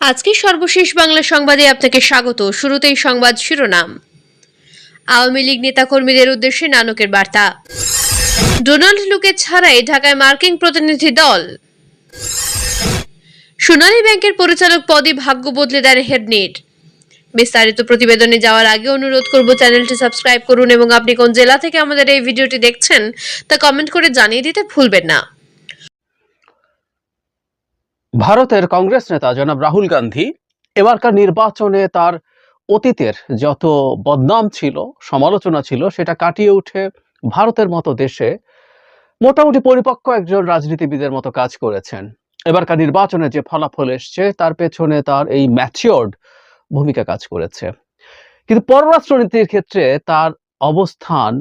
আজকে সর্বশেষ বাংলা সংবাদে আপনাকে স্বাগত। শুরুতেই সংবাদ শিরোনাম। আওয়ামী লীগ নেতাকর্মীদের উদ্দেশ্যে নানকের বার্তা। ডোনাল্ড লুকে ছাড়াই ঢাকায় মার্কিন প্রতিনিধি দল। সোনালী ব্যাংকের পরিচালক পদে ভাগ্য বদলে দেন হেডনেট বিস্তারিত প্রতিবেদনে যাওয়ার আগে অনুরোধ করব চ্যানেলটি সাবস্ক্রাইব করুন এবং আপনি কোন জেলা থেকে আমাদের এই ভিডিওটি দেখছেন তা কমেন্ট করে জানিয়ে দিতে ভুলবেন না। ভারতের কংগ্রেস নেতা জনাব রাহুল গান্ধী এবারকার নির্বাচনে তার অতীতের যত বদনাম ছিল, সমালোচনা ছিল, সেটা কাটিয়ে উঠে ভারতের মতো দেশে মোটামুটি পরিপক্ক একজন রাজনীতিবিদের মতো কাজ করেছেন। এবারকার নির্বাচনে যে ফলাফল এসছে, তার পেছনে তার এই ম্যাচিওর্ড ভূমিকা কাজ করেছে। কিন্তু পররাষ্ট্রনীতির ক্ষেত্রে তার অবস্থান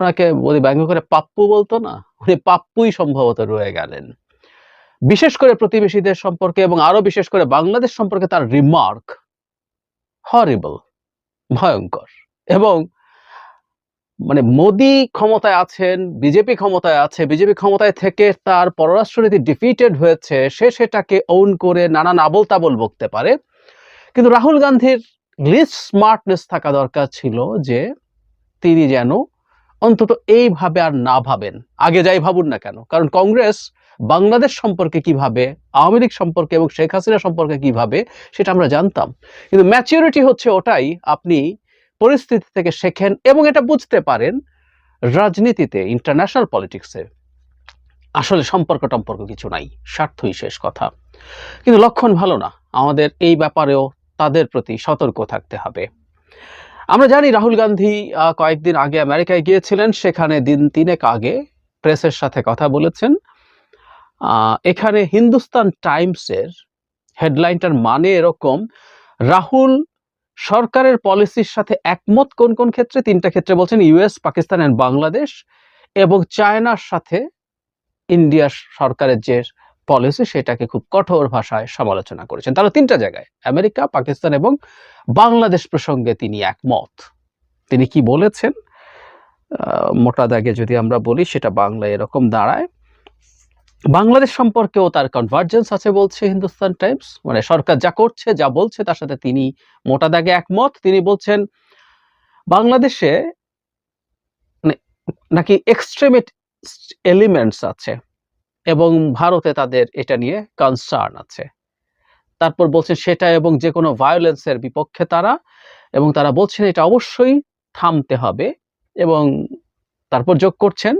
ওনাকে বলি ব্যঙ্গ করে পাপ্পু বলতো না? উনি পাপ্পুই সম্ভবত রয়ে গেলেন। বিশেষ করে প্রতিবেশীদের সম্পর্কে এবং আরও বিশেষ করে বাংলাদেশ সম্পর্কে তার রিমার্ক হরিবল ভয়ঙ্কর। এবং মানে মোদি ক্ষমতায় আছেন, বিজেপি ক্ষমতায় আছে, বিজেপি ক্ষমতায় থেকে তার পররাষ্ট্রনীতি ডিফিটেড হয়েছে, সে সেটাকে ওন করে নানান আবল তাবল বকতে পারে। কিন্তু রাহুল গান্ধীর লিস্ট স্মার্টনেস থাকা দরকার ছিল যে তিনি যেন অন্তত এইভাবে আর না ভাবেন। আগে যাই ভাবুন না কেন। কারণ কংগ্রেস বাংলাদেশ সম্পর্কে কীভাবে, আওয়ামী লীগ সম্পর্কে এবং শেখ হাসিনা সম্পর্কে কীভাবে, সেটা আমরা জানতাম। কিন্তু ম্যাচিউরিটি হচ্ছে ওটাই, আপনি পরিস্থিতি থেকে শেখেন এবং এটা বুঝতে পারেন রাজনীতিতে ইন্টারন্যাশনাল পলিটিক্সে আসলে সম্পর্ক টম্পর্ক কিছু নাই, স্বার্থই শেষ কথা। কিন্তু লক্ষণ ভালো না, আমাদের এই ব্যাপারেও তাদের প্রতি সতর্ক থাকতে হবে। আমরা জানি রাহুল গান্ধী কয়েকদিন আগে আমেরিকায় গিয়েছিলেন, সেখানে দিন তিনেক আগে প্রেসের সাথে কথা বলেছেন। এখানে হিন্দুস্তান টাইমসের হেডলাইনটার মানে এরকম, রাহুল সরকারের পলিসির সাথে একমত কোন কোন ক্ষেত্রে? তিনটা ক্ষেত্রে বলছেন, ইউএস, পাকিস্তান এন্ড বাংলাদেশ এবং চায়নার সাথে ইন্ডিয়ার সরকারের যে পলিসি সেটাকে খুব কঠোর ভাষায় সমালোচনা করেছেন। তারা তিনটা জায়গায়, আমেরিকা, পাকিস্তান এবং বাংলাদেশ প্রসঙ্গে তিনি একমত। তিনি কি বলেছেন? মোটা দাগে যদি আমরা বলি, সেটা বাংলায় এরকম দাঁড়ায়। বাংলাদেশ সম্পর্কেও তার কনভার্জেন্স আছে বলছে হিন্দুস্তান টাইমস। মানে সরকার যা করছে, যা বলছে, তার সাথে তিনি মোটা দাগে একমত। তিনি বলছেন, বাংলাদেশে মানে নাকি এক্সট্রিমিট এলিমেন্টস আছে এবং ভারতে তাদের এটা নিয়ে কনসার্ন আছে। তারপর বলছেন, সেটা এবং যে কোনো ভায়োলেন্সের বিপক্ষে তারা, এবং তারা বলছেন এটা অবশ্যই থামতে হবে এবং তারপর যোগ করছেন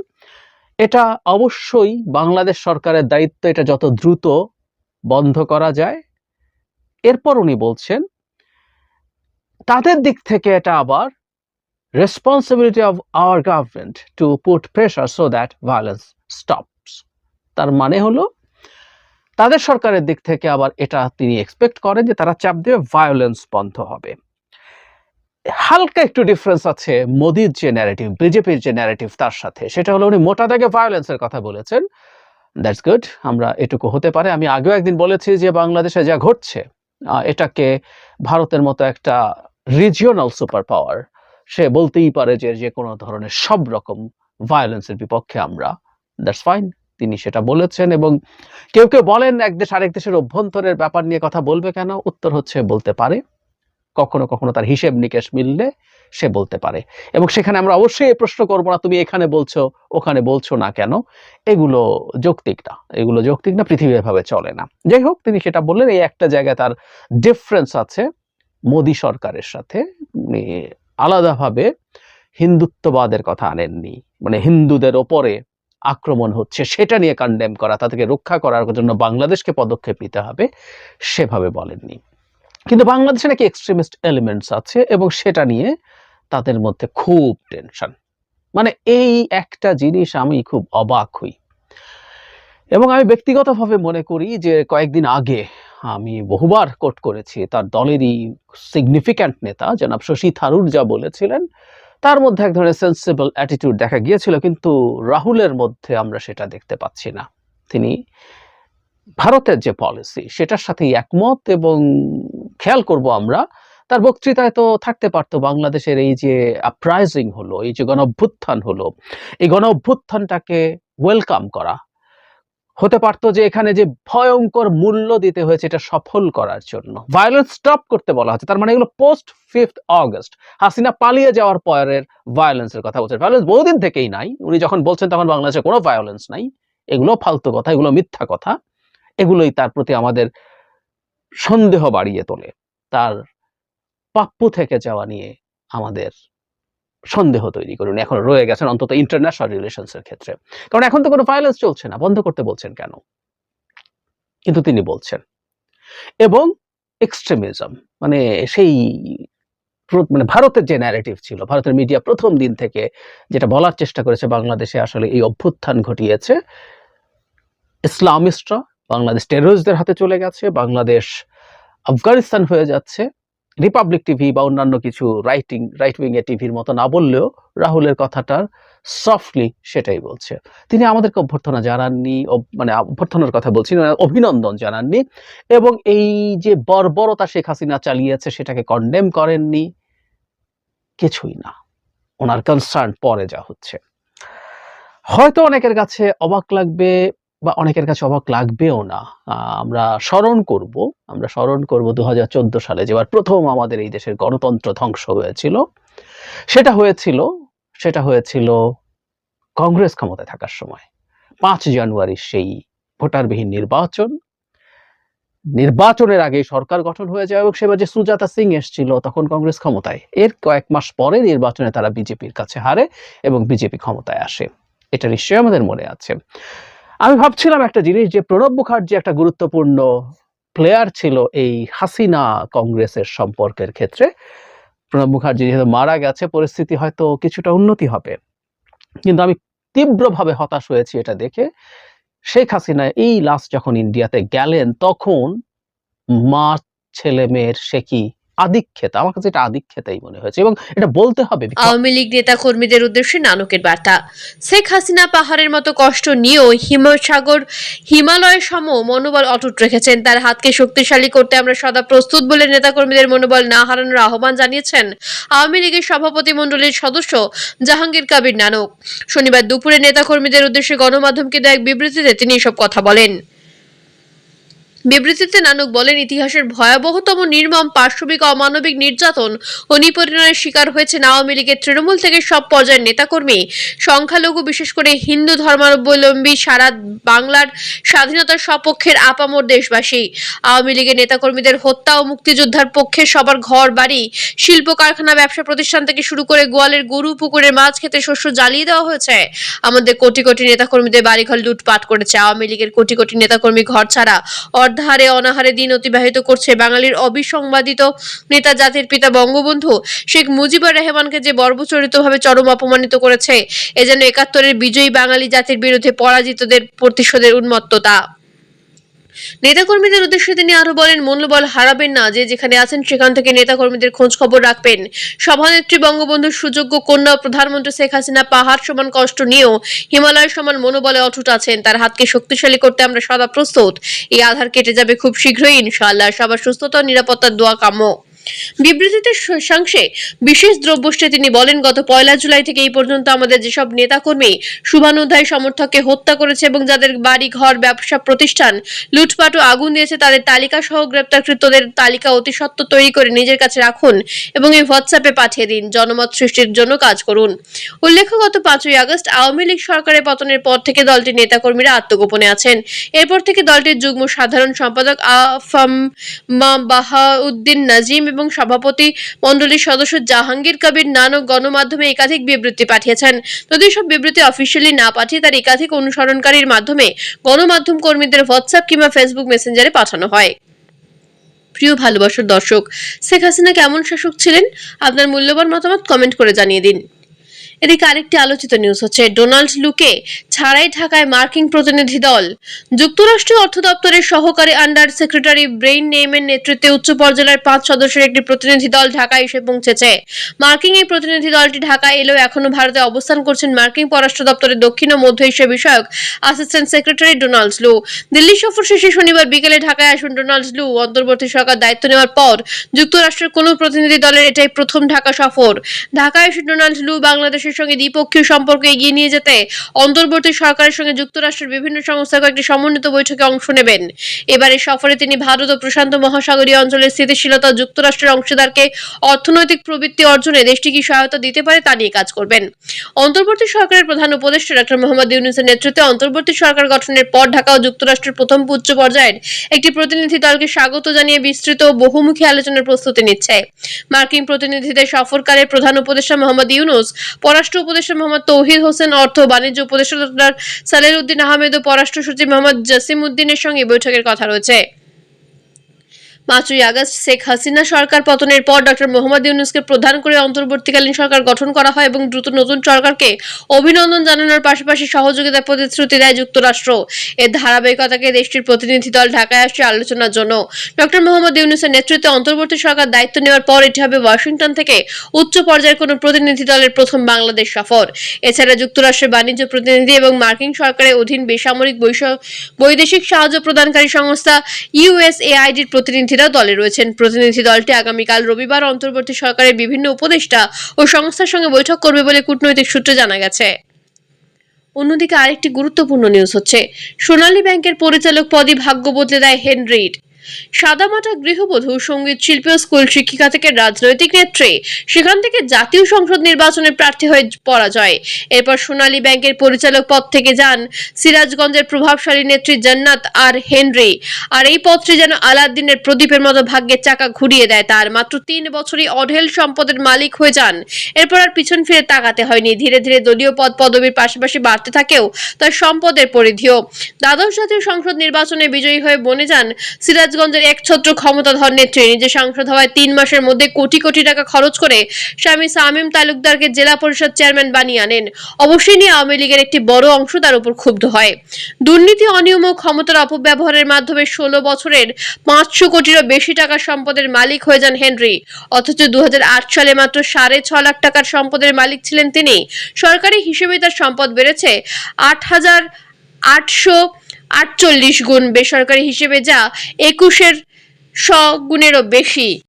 এটা অবশ্যই বাংলাদেশ সরকারের দায়িত্ব, এটা যত দ্রুত বন্ধ করা যায়। এরপর উনি বলছেন, তাদের দিক থেকে এটা আবার responsibility of our government to put pressure so that violence stops তার মানে হলো, তাদের সরকারের দিক থেকে আবার এটা তিনি এক্সপেক্ট করেন যে তারা চাপ দেবে ভায়োলেন্স বন্ধ হবে। হালকা একটু ডিফারেন্স আছে মোদির যে ন্যারেটিভ বিজেপির যে ন্যারেটিভ তার সাথে। সেটা হলো উনি মোটা দাগে ভায়োলেন্সের কথা বলেছেন। দ্যাটস গুড আমরা এটুকু হতে পারে। আমি আগেও একদিন বলেছি যে বাংলাদেশে যা ঘটছে এটাকে ভারতের মতো একটা রিজিওনাল সুপার পাওয়ার সে বলতেই পারে যে যে কোনো ধরনের সব রকম ভায়োলেন্সের বিপক্ষে আমরা। দ্যাটস ফাইন তিনি সেটা বলেছেন এবং কেউ কেউ বলেন, এক দেশ আরেক দেশের অভ্যন্তরের ব্যাপার নিয়ে কথা বলবে কেন? উত্তর হচ্ছে বলতে পারে। কখনো কখনো তার হিসেব নিকেশ মিললে সে বলতে পারে। এবং সেখানে আমরা অবশ্যই প্রশ্ন করব না, তুমি এখানে বলছো, ওখানে বলছো না কেন? এগুলো যৌক্তিক না, এগুলো যৌক্তিক না, পৃথিবী এভাবে চলে না। যাই হোক, তিনি সেটা বললেন, এই একটা জায়গায় তার ডিফারেন্স আছে মোদি সরকারের সাথে আলাদাভাবে হিন্দুত্ববাদের কথা আনেননি। মানে হিন্দুদের ওপরে আক্রমণ হচ্ছে, সেটা নিয়ে কন্ডেম করা, তাদেরকে রক্ষা করার জন্য বাংলাদেশকে পদক্ষেপ নিতে হবে, সেভাবে বলেননি। কিন্তু বাংলাদেশে নাকি এক্সট্রিমিস্ট এলিমেন্টস আছে এবং সেটা নিয়ে তাদের মধ্যে খুব টেনশন মানে এই একটা জিনিস আমি খুব অবাক হই। এবং আমি ব্যক্তিগতভাবে মনে করি যে কয়েকদিন আগে আমি বহুবার কোট করেছি, তার দলেরই সিগনিফিক্যান্ট নেতা জনাব শশী থারুর যা বলেছিলেন, তার মধ্যে এক ধরনের সেন্সিবল অ্যাটিটিউড দেখা গিয়েছিল, কিন্তু রাহুলের মধ্যে আমরা সেটা দেখতে পাচ্ছি না। তিনি ভারতের যে পলিসি সেটার সাথেই একমত এবং খেয়াল করব আমরা। তার বক্তৃতায় তো থাকতে পারতো বাংলাদেশের এই যে আপ্রাইজিং হলো, এই যে গণ অভ্যুত্থান হলো, এই গণ অভ্যুত্থানটাকে ওয়েলকাম করা। হতে পারতো যে এখানে যে ভয়ঙ্কর মূল্য দিতে হয়েছে, এটা সফল করার জন্য। ভায়োলেন্স স্টপ করতে বলা হচ্ছে, তার মানে এগুলো পোস্ট ফিফথ অগস্ট হাসিনা পালিয়ে যাওয়ার পরের ভায়োলেন্সের কথা বলছেন। ভায়োলেন্স বহুদিন থেকেই নাই। উনি যখন বলছেন, তখন বাংলাদেশে কোনো ভায়োলেন্স নাই। এগুলো ফালতু কথা, এগুলো মিথ্যা কথা। এগুলোই তার প্রতি আমাদের সন্দেহ বাড়িয়ে তোলে। তার প্রাপ্য থেকে যাওয়া নিয়ে আমাদের সন্দেহ তৈরি করুন। এখন রয়ে গেছেন অন্তত ইন্টারন্যাশনাল রিলেশনস এর ক্ষেত্রে। কারণ এখন তো কোনো ভায়োলেন্স চলছে না, বন্ধ করতে বলছেন কেন? কিন্তু তিনি বলছেন, এবং এক্সট্রিমিজম মানে সেই মানে ভারতের যে ন্যারেটিভ ছিল, ভারতের মিডিয়া প্রথম দিন থেকে যেটা বলার চেষ্টা করেছে বাংলাদেশে আসলে এই অভ্যুত্থান ঘটিয়েছে, ইসলামিস্টরা বাংলাদেশ টেরোরিস্টদের হাতে চলে গেছে, বাংলাদেশ আফগানিস্তান হয়ে যাচ্ছে। রিপাবলিক টিভি বা অন্যান্য কিছু রাইটিং রাইট উইং এ টিভির মতো না বললেও রাহুলের কথাটার সফটলি সেটাই বলছে। তিনি আমাদেরকে অভ্যর্থনা জানাননি মানে অভ্যর্থনার কথা বলছি অভিনন্দন জানাননি এবং এই যে বর্বরতা শেখ হাসিনা চালিয়েছে সেটাকে কন্ডেম করেননি। কিছুই না, ওনার কনসার্ন পরে যা হচ্ছে। হয়তো অনেকের কাছে অবাক লাগবে বা অনেকের কাছে অবাক লাগবেও না। আমরা স্মরণ করব, আমরা স্মরণ করব দু হাজার চোদ্দ সালে যেবার প্রথম আমাদের এই দেশের গণতন্ত্র ধ্বংস হয়েছিল। সেটা হয়েছিল সেটা হয়েছিল কংগ্রেস ক্ষমতায় থাকার সময়। পাঁচ জানুয়ারি সেই ভোটারবিহীন নির্বাচন। নির্বাচনের আগে সরকার গঠন হয়ে যায় এবং সেবার যে সুজাতা সিং এসেছিল তখন কংগ্রেস ক্ষমতায়। এর কয়েক মাস পরে নির্বাচনে তারা বিজেপির কাছে হারে এবং বিজেপি ক্ষমতায় আসে। এটা নিশ্চয়ই আমাদের মনে আছে। আমি ভাবছিলাম একটা জিনিস যে প্রণব মুখার্জি একটা গুরুত্বপূর্ণ প্লেয়ার ছিল এই হাসিনা কংগ্রেসের সম্পর্কের ক্ষেত্রে। প্রণব মুখার্জি যেহেতু মারা গেছে, পরিস্থিতি হয়তো কিছুটা উন্নতি হবে। কিন্তু আমি তীব্রভাবে হতাশ হয়েছি এটা দেখে। শেখ হাসিনা এই লাস্ট যখন ইন্ডিয়াতে গেলেন, তখন মা ছেলে মেয়ের সে কি আধিক্ষেত আমার কাছে এটা আধিক্ষেতাই মনে হয়েছে এবং এটা বলতে হবে আওয়ামী লীগ নেতা কর্মীদের উদ্দেশ্যে নানকের বার্তা। শেখ হাসিনা পাহাড়ের মতো কষ্ট নিয়েও হিমসাগর হিমালয় সম মনোবল অটুট রেখেছেন। তার হাতকে শক্তিশালী করতে আমরা সদা প্রস্তুত বলে নেতাকর্মীদের মনোবল না হারানোর আহ্বান জানিয়েছেন আওয়ামী লীগের সভাপতি মণ্ডলীর সদস্য জাহাঙ্গীর কাবির নানক। শনিবার দুপুরে নেতাকর্মীদের উদ্দেশ্যে গণমাধ্যমকে দেওয়া এক বিবৃতিতে তিনি এসব কথা বলেন। বিবৃতিতে নানক বলেন, ইতিহাসের ভয়াবহতম নির্মম পার্শ্ববিক অমানবিক নির্যাতন ও নিপীড়নের শিকার হয়েছে আওয়ামী লীগের তৃণমূল থেকে সব পর্যায়ের নেতাকর্মী। সংখ্যালঘু, বিশেষ করে হিন্দু ধর্মাবলম্বী, সারা বাংলার স্বাধীনতার সপক্ষের আপামর দেশবাসী। আওয়ামী লীগের নেতাকর্মীদের হত্যা ও মুক্তিযোদ্ধার পক্ষে সবার ঘর, বাড়ি, শিল্প, কারখানা, ব্যবসা প্রতিষ্ঠান থেকে শুরু করে গোয়ালের গরু, পুকুরের মাছ খেতে শস্য জ্বালিয়ে দেওয়া হয়েছে। আমাদের কোটি কোটি নেতাকর্মীদের বাড়িঘর লুটপাট করেছে। আওয়ামী লীগের কোটি কোটি নেতাকর্মী ঘর ছাড়া অর্ধাহারে অনাহারে দিন অতিবাহিত করছে বাঙালির অবিসংবাদিত নেতা জাতির পিতা বঙ্গবন্ধু শেখ মুজিবুর রহমানকে যে বর্বচরিতভাবে চরম অপমানিত করেছে, এ যেন একাত্তরের বিজয়ী বাঙালি জাতির বিরুদ্ধে পরাজিতদের প্রতিশোধের উন্মত্ততা। নেতাকর্মীদের উদ্দেশ্যে তিনি আরও বলেন মূল্যবল হারাবেন না। যে যেখানে আছেন, সেখান থেকে নেতাকর্মীদের খোঁজ খবর রাখবেন। সভানেত্রী বঙ্গবন্ধুর সুযোগ্য কন্যা প্রধানমন্ত্রী শেখ হাসিনা পাহাড় সমান কষ্ট নিয়েও হিমালয় সমান মনোবলে অটুট আছেন। তার হাতকে শক্তিশালী করতে আমরা সদা প্রস্তুত। এই আধার কেটে যাবে খুব শীঘ্রই, ইনশাআল্লাহ। সবার সুস্থতা ও নিরাপত্তার দোয়া কাম্য। বিবৃতিতে শশাংশে বিশেষ দ্রব্যষ্ঠে তিনি বলেন, গত পয়লা জুলাই থেকে এই পর্যন্ত আমাদের যেসব নেতাকর্মী, শুভানুধ্যায় সমর্থককে হত্যা করেছে এবং যাদের বাড়ি, ঘর, ব্যবসা, প্রতিষ্ঠান লুটপাট ও আগুন দিয়েছে, তাদের তালিকা সহ গ্রেপ্তারকৃতদের তালিকা অতি সত্ত্ব তৈরি করে নিজের কাছে রাখুন এবং এই হোয়াটসঅ্যাপে পাঠিয়ে দিন, জনমত সৃষ্টির জন্য কাজ করুন। উল্লেখ্য, গত পাঁচই আগস্ট আওয়ামী লীগ সরকারের পতনের পর থেকে দলটির নেতাকর্মীরা আত্মগোপনে আছেন। এরপর থেকে দলটির যুগ্ম সাধারণ সম্পাদক আফাম বাহাউদ্দিন নাজিম এবং সভাপতি মন্ডলীর সদস্য জাহাঙ্গীর কবির নানক গণমাধ্যমে একাধিক বিবৃতি পাঠিয়েছেন। যদি সব বিবৃতি অফিসিয়ালি না পাঠিয়ে, তার একাধিক অনুসরণকারীর মাধ্যমে গণমাধ্যম কর্মীদের হোয়াটসঅ্যাপ কিংবা ফেসবুক মেসেঞ্জারে পাঠানো হয়। প্রিয় ভালোবাসার দর্শক, শেখ হাসিনা কেমন শাসক ছিলেন? আপনার মূল্যবান মতামত কমেন্ট করে জানিয়ে দিন। এদিকে আরেকটি আলোচিত নিউজ হচ্ছে, ডোনাল্ড লুকে ছাড়াই ঢাকায় মার্কিন প্রতিনিধি দল। যুক্তরাষ্ট্রীয় অর্থ দপ্তরের সহকারী আন্ডার সেক্রেটারি ব্রেইন নেইমের নেতৃত্বে উচ্চ পর্যায়ের পাঁচ সদস্যের একটি প্রতিনিধি দল ঢাকায় এসে পৌঁছেছে। মার্কিন এই প্রতিনিধি দলটি ঢাকায় এলেও এখনও ভারতে অবস্থান করছেন মার্কিন পররাষ্ট্র দপ্তরের দক্ষিণ ও মধ্য এশিয়া বিষয়ক অ্যাসিস্ট্যান্ট সেক্রেটারি ডোনাল্ড লু। দিল্লি সফর শেষে শনিবার বিকেলে ঢাকায় আসেন ডোনাল্ড লু। অন্তর্বর্তী সরকার দায়িত্ব নেওয়ার পর যুক্তরাষ্ট্রের কোনো প্রতিনিধি দলের এটাই প্রথম ঢাকা সফর। ঢাকায় এসে ডোনাল্ড লু বাংলাদেশের বাংলাদেশের সঙ্গে দ্বিপক্ষীয় সম্পর্ক এগিয়ে নিয়ে যেতে অন্তর্বর্তী সরকারের সঙ্গে যুক্তরাষ্ট্রের বিভিন্ন সংস্থার কয়েকটি সমন্বিত বৈঠকে অংশ নেবেন। এবারে সফরে তিনি ভারত ও প্রশান্ত মহাসাগরীয় অঞ্চলের স্থিতিশীলতা যুক্তরাষ্ট্রের অংশীদারকে অর্থনৈতিক প্রবৃত্তি অর্জনে দেশটি কি সহায়তা দিতে পারে তা নিয়ে কাজ করবেন। অন্তর্বর্তী সরকারের প্রধান উপদেষ্টা ডক্টর মোহাম্মদ ইউনুসের নেতৃত্বে অন্তর্বর্তী সরকার গঠনের পর ঢাকা ও যুক্তরাষ্ট্রের প্রথম উচ্চ পর্যায়ের একটি প্রতিনিধি দলকে স্বাগত জানিয়ে বিস্তৃত ও বহুমুখী আলোচনার প্রস্তুতি নিচ্ছে। মার্কিন প্রতিনিধিদের সফরকালে প্রধান উপদেষ্টা মোহাম্মদ ইউনুস পররাষ্ট্র উপদেষ্টা মোহাম্মদ তৌহিদ হোসেন, অর্থ বাণিজ্য উপদেষ্টা ডক্টর সালের উদ্দিন আহমেদ ও পররাষ্ট্র সচিব মোহাম্মদ জসিম উদ্দিনের সঙ্গে বৈঠকের কথা রয়েছে। পাঁচই আগস্ট শেখ হাসিনা সরকার পতনের পর ডক্টর মোহাম্মদ ইউনুসকে প্রধান করে অন্তর্বর্তীকালীন সরকার গঠন করা হয় এবং দ্রুত নতুন সরকারকে অভিনন্দন জানানোর পাশাপাশি সহযোগিতার প্রতিশ্রুতি দেয় যুক্তরাষ্ট্র। এর ধারাবাহিকতাকে দেশটির প্রতিনিধি দল ঢাকায় আসছে আলোচনার জন্য। ডক্টর মোহাম্মদ ইউনুসের নেতৃত্বে অন্তর্বর্তী সরকার দায়িত্ব নেওয়ার পর এটি হবে ওয়াশিংটন থেকে উচ্চ পর্যায়ের কোনো প্রতিনিধি দলের প্রথম বাংলাদেশ সফর। এছাড়া যুক্তরাষ্ট্রের বাণিজ্য প্রতিনিধি এবং মার্কিন সরকারের অধীন বেসামরিক বৈদেশিক সাহায্য প্রদানকারী সংস্থা ইউএসএআইডির প্রতিনিধিরাও দলে রয়েছেন। প্রতিনিধি দলটি আগামীকাল রবিবার অন্তর্বর্তী সরকারের বিভিন্ন উপদেষ্টা ও সংস্থার সঙ্গে বৈঠক করবে বলে কূটনৈতিক সূত্রে জানা গেছে। অন্যদিকে আরেকটি গুরুত্বপূর্ণ নিউজ হচ্ছে। সোনালী ব্যাংকের পরিচালক পদে ভাগ্য বদলে দেয় হেনরিড। সাদামাটা গৃহবধূ, সংগীত শিল্পী ও স্কুল শিক্ষিকা থেকে রাজনৈতিক নেত্রী। সেখান থেকে জাতীয় সংসদ নির্বাচনে প্রার্থী হয়ে পরাজয়। এরপর সোনালী ব্যাংকের পরিচালক পদ থেকে যান সিরাজগঞ্জের প্রভাবশালী নেত্রী জান্নাত আর হেনরি। আর এই পদটি যেন আলাদ্দিনের প্রদীপের মতো ভাগ্যের চাকা ঘুরিয়ে দেয় তার। মাত্র তিন বছরই অঢেল সম্পদের মালিক হয়ে যান। এরপর আর পিছন ফিরে তাকাতে হয়নি। ধীরে ধীরে দলীয় পদ পদবীর পাশাপাশি বাড়তে থাকেও তার সম্পদের পরিধিও। দ্বাদশ জাতীয় সংসদ নির্বাচনে বিজয়ী হয়ে বনে যান সিরাজগঞ্জের একছত্র ক্ষমতাধর নেত্রী নিজে সাংসদ হওয়ায় তিন মাসের মধ্যে কোটি কোটি টাকা খরচ করে স্বামী সামিম তালুকদারকে জেলা পরিষদ চেয়ারম্যান বানিয়ে আনেন। অবশ্যই নিয়ে আওয়ামী লীগের একটি বড় অংশ তার উপর ক্ষুব্ধ হয়। দুর্নীতি, অনিয়ম ও ক্ষমতার অপব্যবহারের মাধ্যমে ষোলো বছরের পাঁচশো কোটিরও বেশি টাকার সম্পদের মালিক হয়ে যান হেনরি। অথচ দু হাজার আট সালে মাত্র সাড়ে ছ লাখ টাকার সম্পদের মালিক ছিলেন তিনি। সরকারি হিসেবে তার সম্পদ বেড়েছে। আট হাজার আটশো আটচল্লিশ গুণ বেসরকারি হিসেবে যা একুশের শ গুণেরও বেশি।